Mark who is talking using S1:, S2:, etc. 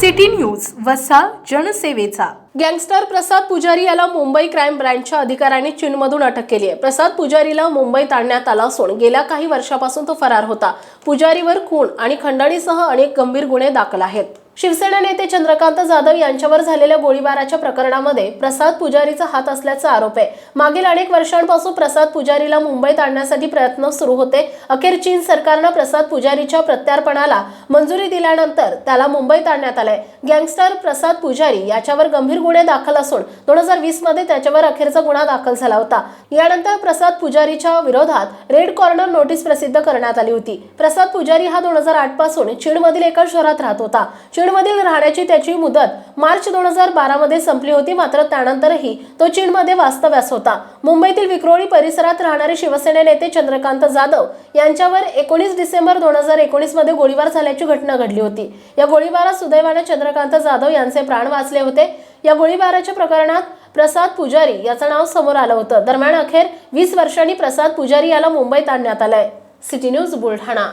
S1: City news वसा जनसेवेचा.
S2: Gangster प्रसाद पुजारी याला मुंबई क्राईम ब्रँचच्या अधिकाऱ्यांनी चीनमधून अटक केली आहे. प्रसाद पुजारीला मुंबईत आणण्यात आला असून गेल्या काही वर्षापासून तो फरार होता. पुजारीवर खून आणि खंडणीसह अनेक गंभीर गुन्हे दाखल आहेत. शिवसेना नेते चंद्रकांत जाधव यांच्यावर झालेल्या गोळीबाराच्या प्रकरणामध्ये प्रसाद पुजारीचा हात असल्याचा आरोप आहे. मागील अनेक वर्षांपासून प्रसाद पुजारीला मुंबईत आणण्यासाठी प्रयत्न सुरू होते. अखेर चीन सरकारनं प्रसाद पुजारीच्या प्रत्यार्पणाला मंजुरी दिल्यानंतर त्याला मुंबईत आणण्यात आलंय. गँगस्टर प्रसाद पुजारी याच्यावर गंभीर गुन्हे दाखल असून दोन हजार वीसमध्ये त्याच्यावर अखेरचा गुन्हा दाखल झाला होता. यानंतर प्रसाद पुजारीच्या विरोधात रेड कॉर्नर नोटीस प्रसिद्ध करण्यात आली होती. प्रसाद पुजारी हा दोन हजार आठपासून चीनमधील एका शहरात राहत होता. चीन चीनमधील राहण्याची त्याची मुदत मार्च दोन हजार बारा मध्ये संपली होती. मात्र त्यानंतरही तो चीनमध्ये वास्तव्यास होता. मुंबईतील विक्रोळी परिसरात राहणारे शिवसेना नेते चंद्रकांत जाधव यांच्यावर एकोणीस डिसेंबर दोन हजार एकोणीसमध्ये गोळीबार झाल्याची घटना घडली होती. या गोळीबारात सुदैवाने चंद्रकांत जाधव यांचे प्राण वाचले होते. या गोळीबाराच्या प्रकरणात प्रसाद पुजारी याचं नाव समोर आलं होतं. दरम्यान अखेर वीस वर्षांनी प्रसाद पुजारी याला मुंबईत आणण्यात आलंय. City news Buldhana.